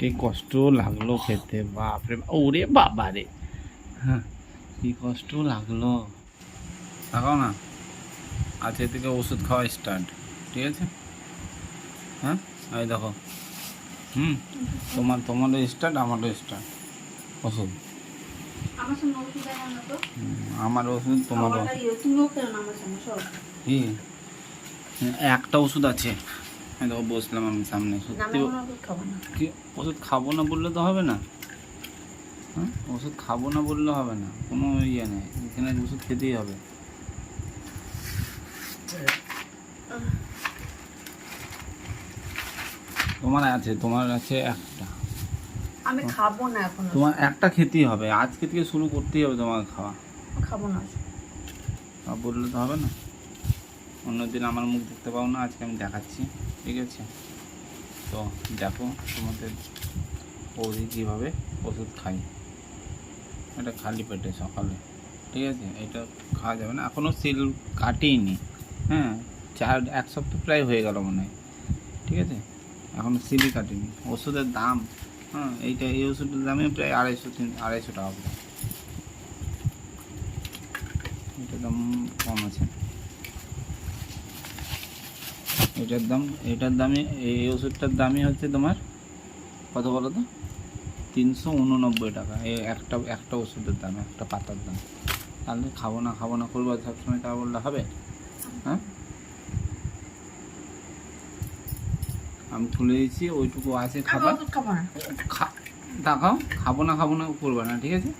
কি কষ্ট লাগল খেতে বাপরে ওরে বাবা রে। হ্যাঁ কি কষ্ট লাগল। তাকাও না। আজকে থেকে ওষুধ খাওয়া স্টার্ট ঠিক আছে? হ্যাঁ এই দেখো। হুম তোমার তোমারও স্টার্ট আমারও স্টার্ট ওষুধ। আমার ওষুধ তোমারও। একটা ওষুধ আছে। এই দেখো বসলাম আমি সামনে। সত্যি কি ওষুধ খাব না বললে তো হবে না। হ্যাঁ ওষুধ খাব না বললে হবে না। কোনো ইয়ে নেই এখানে ওষুধ খেতেই হবে। তোমার আছে তোমার আছে একটা। আমি খাব না এখন তোমার একটা খেতেই হবে। আজকে থেকে শুরু করতেই হবে তোমাকে খাওয়া। খাব না বললে তো হবে না। অন্যদিন আমার মুখ দেখতে পাও না আজকে আমি দেখাচ্ছি। ঠিক আছে? তো দেখো তোমাদের বৌদি কীভাবে ওষুধ খাই এটা খালি পেটে সকালে, ঠিক আছে? এটা খাওয়া যাবে না। এখনও সিল কাটেইনি হ্যাঁ? চার, এক সপ্তাহ প্রায় হয়ে গেল মনে হয়, ঠিক আছে? এখনও সিলই কাটেনি। ওষুধের দাম হ্যাঁ এইটা, এই ওষুধের দামে প্রায় আড়াইশো, তিন, আড়াইশো টাকা এটার দাম কম আছে। এটার দাম এটার দামে এই ওষুধটার দামই হচ্ছে তোমার কত বলো তো? তিনশো উননব্বই টাকা। এই একটা একটা ওষুধের দাম একটা পাতার দাম। তাহলে খাব না খাব না করব সবসময় তা বললে হবে? হ্যাঁ? আমি তুলে দিচ্ছি ওইটুকু আছে খাবার। দেখাও খাব না খাব না করবে না ঠিক আছে?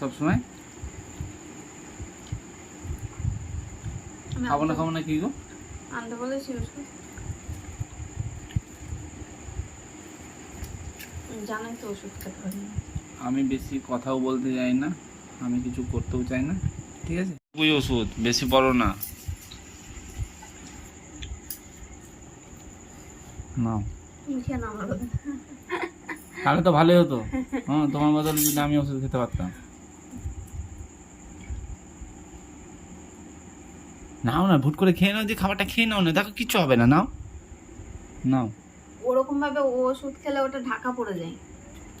সবসময়? খাব না খাব না কি গো? আনতে বলেছি ওষুধ জানাই তো ওষুধ খেতে পারি আমি বেশি কথাও বলতে চাই না আমি কিছু করতেও চাই না ঠিক আছে? ওই ওষুধ বেশি বড় না। নাও। তাহলে তো ভালোই হতো। হ্যাঁ তোমার বদলে যদি আমি ওষুধ খেতে পারতাম। নাও না ভুট করে খেয়ে নাও যে খাবারটা খেয়ে নাও না দেখো কিছু হবে না নাও। নাও। ওরকম ভাবে ও ওষুধ খেলে ওটা ঢাকা পড়ে যায়।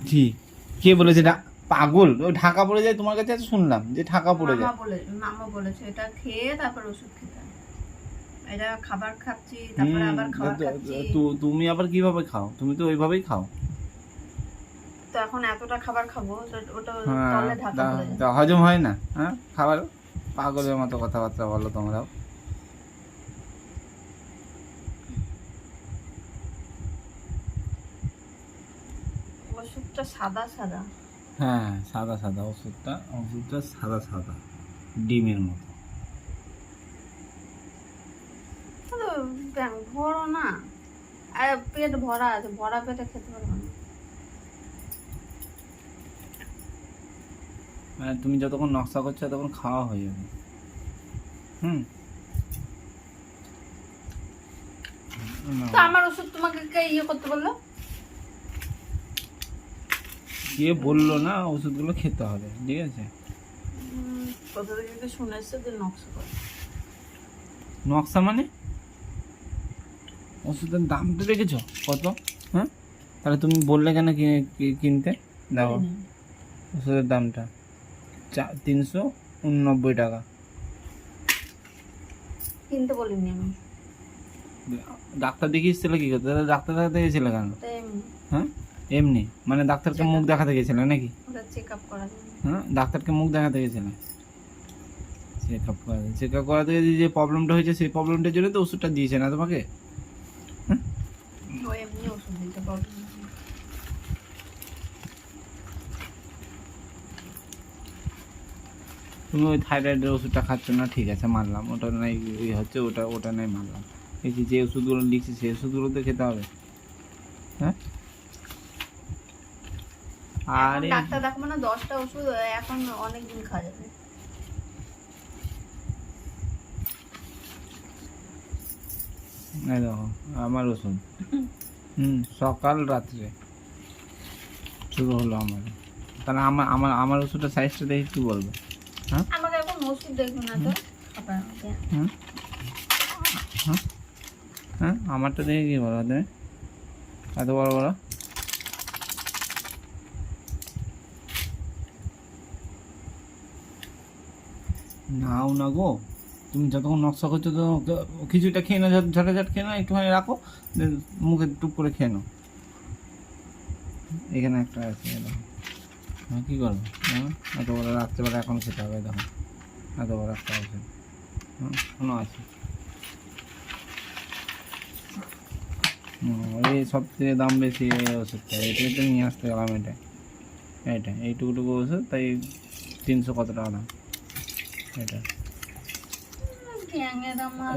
জি। কে বলেছে? পাগল। ওই ঢাকা পড়ে যায় তোমার কাছে? শুনলাম যে ঢাকা পড়ে যায়। মামা বলে মামা বলেছে এটা খেয়ে তারপর ওষুধ খেতে এটা খাবার খাচ্ছি তারপরে আবার খাবার খাচ্ছি। তো- তুমি আবার কীভাবে খাও? তুমি তো ওইভাবেই খাও। তো এখন এতটা খাবার খাব ওটা হ্যাঁ তলে ঢাকা পড়ে যায়। হজম হয় না হ্যাঁ? খাবার পাগলের মতো কথাবার্তা বলো তোমরাও ওষুধটা সাদা সাদা। হ্যাঁ সাদা সাদা ওষুধটা ওষুধটা সাদা সাদা ডিমের মতো। ভরো না। আর পেট ভরা আছে ভরা পেটে খেতে পারব না। মানে তুমি যতক্ষণ নকশা করছ তখন খাওয়া হয়ে যাবে। হুম? তো আমার ওষুধ তোমাকে কে ইয়ে করতে বলল? কে বলল না ওষুধগুলো খেতে হবে ঠিক আছে? কোথা থেকে যে নকশা করে। নকশা মানে? ওষুধের দামটা দেখেছ? কত? হ্যাঁ? তাহলে তুমি বললে কেন কিনতে? দেখো। ওষুধের দামটা। চা তিনশো উননব্বই টাকা। কিনতে বলিনি আমি। ডাক্তার দেখিয়েছিলে কি? করতে ডাক্তার দেখাতে গেছিলে কেন? হ্যাঁ? এমনি? মানে ডাক্তারকে মুখ দেখাতে গেছিলে নাকি? হ্যাঁ? ডাক্তারকে মুখ দেখাতে গেছিলে? চেক আপ করাতে। চেক আপ করাতে গিয়ে যে প্রবলেমটা হয়েছে সেই প্রবলেমটার জন্য তো ওষুধটা দিয়েছে না তোমাকে? ও এমনি ওষুধ দিতে পারব তুমি ওই থাইরয়েডের ওষুধটা খাচ্ছ না ঠিক আছে মানলাম। ওটা নাই হচ্ছে ওটা ওটা নাই মানলাম। এই যে ওষুধগুলো লিখছি সেই ওষুধগুলো তো খেতে হবে। হ্যাঁ? আরে ডাক্তার দেখাবো না দশটা ওষুধ এখন অনেক দিন খাওয়া যাবে। এই দেখো আমার ওষুধ। হুম। সকাল রাত্রে। শুরু হলো আমার। তাহলে আমার আমার আমার ওষুধটা সাইজটা দেখে কি বলব? আচ্ছা। আমাকে এখন হ্যাঁ হ্যাঁ আমারটা দেখে কি বলো তুমি? এত বড় বড়? নাও না গো। তুমি যতক্ষণ নকশা করছ তো কিছুটা খেয়ে না ঝটাঝট খেয়ে নাও একটুখানি রাখো মুখে টুপ করে খেয়ে নাও। এখানে একটা আছে আমি কী করব? হ্যাঁ? এত বড় রাত্রেবেলা এখন খেতে হবে দেখো। এত বড় একটা আছে হুম কোনো আছে এই সব থেকে দাম বেশি ওষুধটা। এটাই তো নিয়ে আসতে গেলাম এটা। এটা এইটুকুটুকু ওষুধ, তাই তিনশো কত টাকা দাম? এটা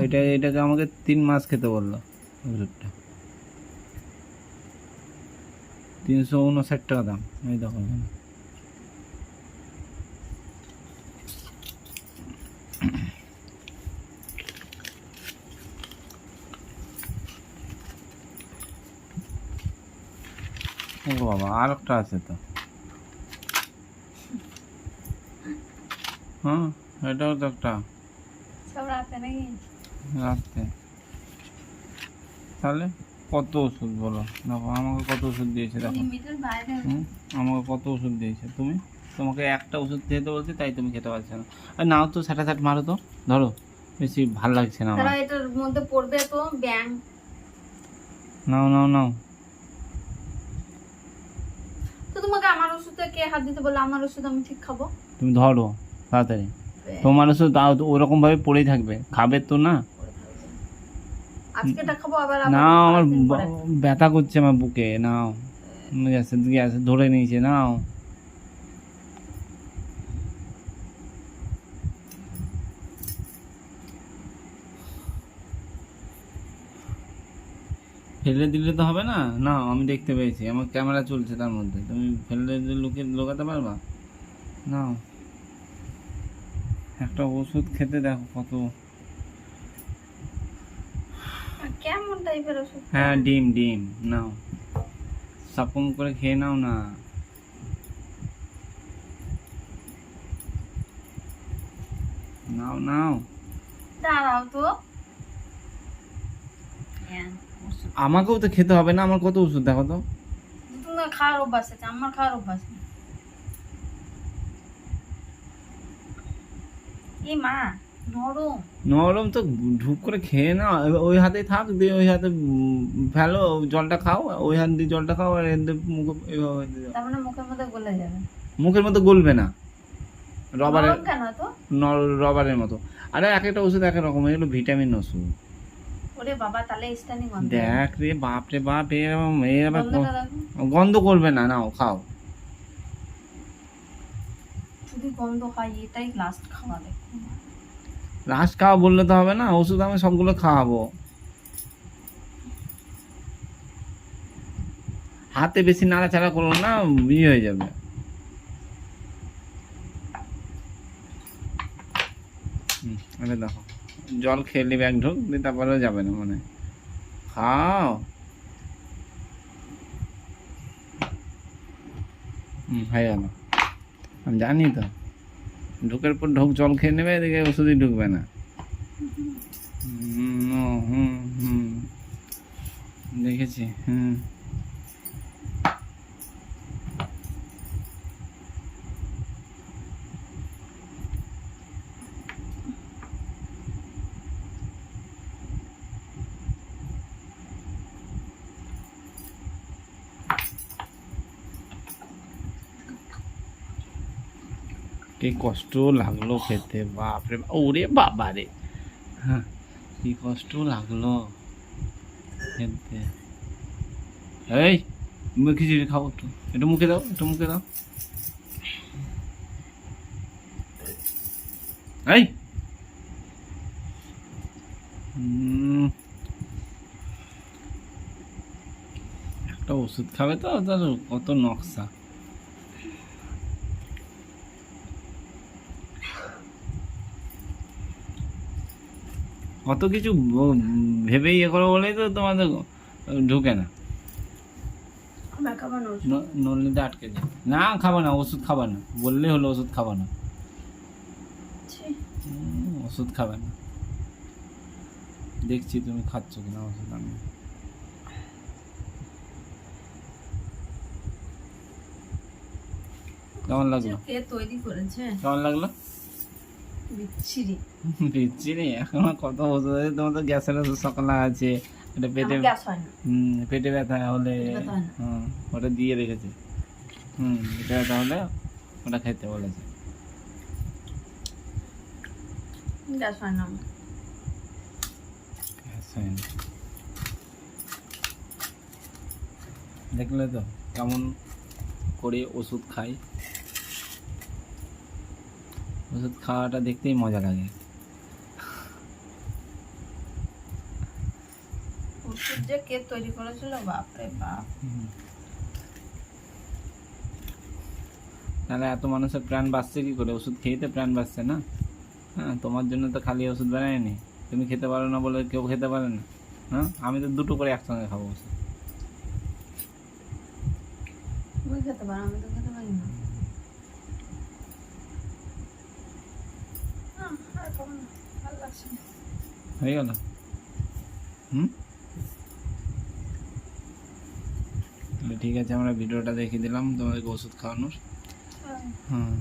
এটা এটাকে আমাকে তিন মাস খেতে বলল, ওষুধটা। তিনশো উনষাট টাকা দাম, এই দেখো ও বাবা আর একটা আছে তো। হ্যাঁ এটাও তো একটা। সব রাতে নাকি? তাহলে কত ওষুধ বলো? দেখো আমাকে কত ওষুধ দিয়েছে দেখো। আমাকে কত ওষুধ দিয়েছে। তুমি? তোমাকে একটা ওষুধ খেতে বলছি তাই তুমি খেতে পারছ না। আর নাও তো স্যাটা স্যাট মারো তো। ধরো বেশি ভালো লাগছে না আমার। এটার মধ্যে পড়বে তো ব্যাং। নাও নাও নাও তো তোমাকে আমার ওষুধে কে হাত দিতে বলল? আমার ওষুধ আমি ঠিক খাব। তুমি ধরো তাড়াতাড়ি। তোমার ওষুধ তাও ওরকম ভাবে পড়েই থাকবে। খাবে তো না? আজকেটা খাব আবার না আমার ব্যথা করছে আমার বুকে নাও। গ্যাসের গ্যাস ধরে নিয়েছে নাও। ফেলে দিলে তো হবে না? না আমি দেখতে পেয়েছি। আমার ক্যামেরা চলছে তার মধ্যে। তুমি ফেলে দিলে লুকে লোকাতে পারবা? নাও একটা ওষুধ খেতে দেখো কত। কেমন টাইপের ওষুধ? হ্যাঁ ডিম ডিম। নাও। সাপম করে খেয়ে নাও না। নাও নাও। দাঁড়াও তো। আমাকেও তো খেতে হবে না আমার কত ওষুধ দেখো তো। তোমার খাওয়ার অভ্যাস আছে আমার খাওয়ার অভ্যাস নেই। এ মা নরম। নরম তো ঢুক করে খেয়ে এবার ওই হাতে থাক দিয়ে ওই হাতে ফেলো জলটা খাও ওই হাত দিয়ে জলটা খাও আর মুখে মানে মুখের মধ্যে গলে যাবে। মুখের মতো গলবে না। রবারের রবারের মতো। আরে এক একটা ওষুধ এক রকম এগুলো ভিটামিন ওষুধ। ওরে বাবা তাহলে স্টানি গন্ধ। দেখ রে বাপ রে বাপ এর এর আবার গন্ধ। করবে না নাও খাও। যদি গন্ধ হয় এটাই লাস্ট খাওয়া দেখো। রাস খাওয়া বললে তো হবে না ওষুধ আমি সবগুলো খাওয়াবো। হাতে বেশি নাড়াচাড়া করো না ইয়ে হয়ে যাবে। দেখো। জল খেয়ে নিবে এক ঢোক দিয়ে তারপরেও যাবে না মানে খাও। হুম, হয়ে গেল। আমি জানি তো। ঢোকের পর ঢোক জল খেয়ে নেবে, এদিকে ওষুধই ঢুকবে না। হুম হুম। দেখেছি, হুম। কি কষ্ট লাগল খেতে, বাপরে ওরে বাবা রে। হ্যাঁ কি কষ্ট লাগল খেতে। এই খিচুড়ি খাব একটু একটু মুখে দাও, একটু মুখে দাও। এই। একটা ওষুধ খাবে তো? তার কত নকশা। অত কিছু ভেবে ইয়ে করো বলেই তো তোমাদের ঢুকে না। নলিতে আটকে যায়। না খাব না ওষুধ খাবা না। বললেই হলো ওষুধ খাবা না। ওষুধ খাবে না। দেখছি তুমি খাচ্ছ কিনা ওষুধ আমি। কেমন লাগল? কে তৈরি করেছে? কেমন লাগল? বিচ্ছিরি। এখন কত আছে তোমার তো গ্যাসের সকালে আছে। এটা পেটে গ্যাস হয় না হুম পেটে ব্যথা হলে। হুম ওটা দিয়ে রেখেছে। হুম পেটে ব্যথা হলে ওটা খেতে বলেছে। গ্যাস হয় না গ্যাস হয় না। দেখলে তো কেমন করে ওষুধ খাই। ওষুধ খাওয়াটা দেখতেই মজা লাগে। ওষুধ যে কে তৈরি করেছিল? বাপরে বাপ। তাহলে এত মানুষের প্রাণ বাঁচছে কি করে? ওষুধ খেয়ে তো প্রাণ বাঁচছে না? হ্যাঁ তোমার জন্য তো খালি ওষুধ বানায়নি। তুমি খেতে পারো না বলে কেউ খেতে পারে না। হ্যাঁ আমি তো দুটো করে একসঙ্গে খাব ওষুধ। খেতে পারো আমি তো খেতে পারি না আহ, আর খাব না, ভালো লাগছে না। হয়ে গেল। হুম? তাহলে ঠিক আছে আমরা ভিডিওটা দেখিয়ে দিলাম তোমাদেরকে ওষুধ খাওয়ানোর। হ্যাঁ। হুম